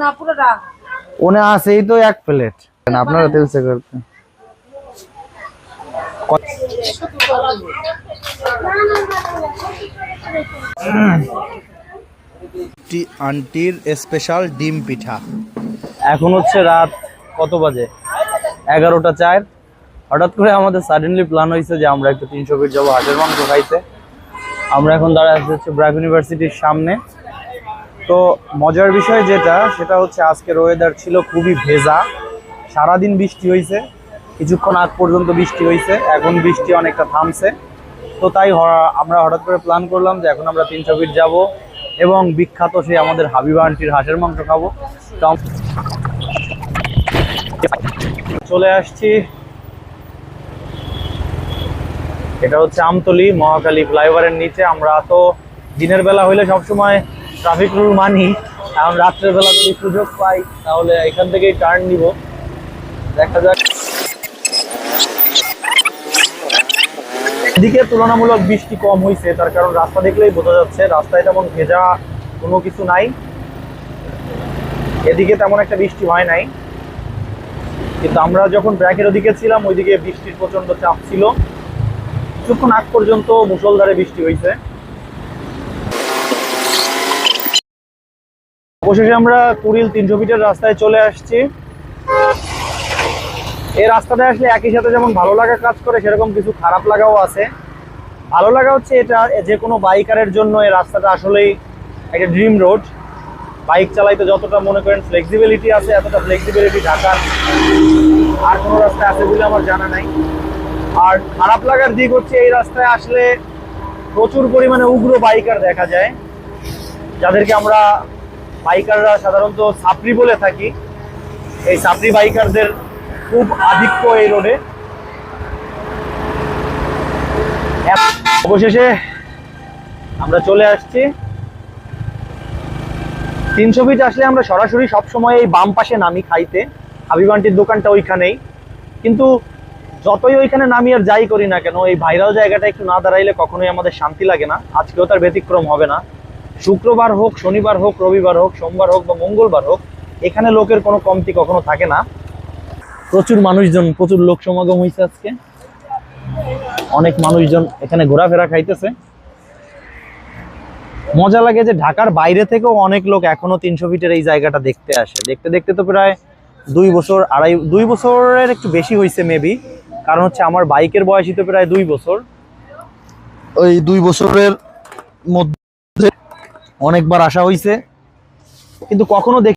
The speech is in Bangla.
না পুরোটা। ওনে আছেই তো এক প্লেট আপনারা তেলসে করতে আন্টির স্পেশাল ডিম পিঠা। এখন হচ্ছে রাত কত বাজে? এগারোটা চার। হঠাৎ করে আমাদের সাডেনলি প্ল্যান হয়েছে যে আমরা একটু তিনশো ফিট যাব হাটের মাংস খাইতে। আমরা এখন দাঁড়ায় আছি হচ্ছে ব্র্যাক ইউনিভার্সিটির সামনে। তো মজার বিষয় যেটা, সেটা হচ্ছে আজকের ওয়েদার ছিল খুবই ভেজা। সারাদিন বৃষ্টি হয়েছে কিছুক্ষণ আগ পর্যন্ত বৃষ্টি হয়েছে এখন বৃষ্টি অনেকটা থামছে। তো তাই আমরা হঠাৎ করে প্ল্যান করলাম যে এখন আমরা তিনশো ফিট যাব এবং বিখ্যাত সেই আমাদের হাবিবা আন্টির হাঁসের মাংস খাব। চলে আসছি। এটা হচ্ছে আমতলি মহাকালী ফ্লাইওভারের নিচে। আমরা তো দিনের বেলা হইলে সবসময় ট্রাফিক রুল মানি, এখন রাত্রের বেলা যদি সুযোগ পাই, তাহলে এখান থেকেই টার্ন নিব। দেখা যাক। এদিকে তুলনামূলক বৃষ্টি কম হয়েছে তার কারণ রাস্তা দেখলেই বোঝা যাচ্ছে, রাস্তায় তেমন ভেজা কোনো কিছু নাই। এদিকে তেমন একটা বৃষ্টি হয় নাই। কিন্তু আমরা যখন ব্র্যাকের ওদিকে ছিলাম, ওইদিকে বৃষ্টির প্রচণ্ড চাপ ছিল। কিছুক্ষণ আগ পর্যন্ত মুষলধারে বৃষ্টি হয়েছে অবশেষে আমরা কুড়িল তিনশো ফিটের রাস্তায় চলে আসছি। এই রাস্তাটা আসলে একই সাথে যেমন ভালো লাগা কাজ করে, সেরকম কিছু খারাপ লাগাও আছে। ভালো লাগা হচ্ছে এটা, যে কোনো বাইকারের জন্য এই রাস্তাটা আসলেই একটা ড্রিম রোড। বাইক চালাইতে যতটা মনে করেন ফ্লেক্সিবিলিটি আছে, এতটা ফ্লেক্সিবিলিটি ঢাকার আর কোনো রাস্তায় আছে বলে আমার জানা নাই। আর খারাপ লাগার দিক হচ্ছে এই রাস্তায় আসলে প্রচুর পরিমাণে উগ্র বাইকার দেখা যায়, যাদেরকে আমরা বাইকাররা সাধারণত সাপড়ি বলে থাকি। এই সাপড়ি বাইকারদের খুব আধিক্য এই রোডে। অবশেষে আমরা চলে আসছি। তিনশো ফিট আসলে আমরা সরাসরি সবসময় এই বাম পাশে নামি খাইতে। হাবিবান্টির দোকানটা ওইখানেই। কিন্তু যতই ওইখানে নামি আর যাই করি না কেন, এই ভাইরাল জায়গাটা একটু না দাঁড়াইলে কখনোই আমাদের শান্তি লাগে না। আজকেও তার ব্যতিক্রম হবে না। শুক্রবার হোক, শনিবার হোক, রবিবার হোক, সোমবার হোক বা মঙ্গলবার হোক, এখানে লোকের কোনো কমতি কখনো থাকে না। প্রচুর মানুষজন, প্রচুর লোক সমাগম হয়েছে আজকে। অনেক মানুষজন এখানে ঘোরাফেরা খাইতেছে। মজা লাগে যে ঢাকার বাইরে থেকেও অনেক লোক এখনও তিনশো ফিটের এই জায়গাটা দেখতে আসে। দেখতে দেখতে তো প্রায় দুই বছর, আড়াই, দুই বছরের একটু বেশি হয়েছে মেবি কারণ হচ্ছে আমার বাইকের বয়সই তো প্রায় দুই বছর। ওই দুই বছরের মধ্যে অনেকবার আসা হয়েছে কিন্তু কখনো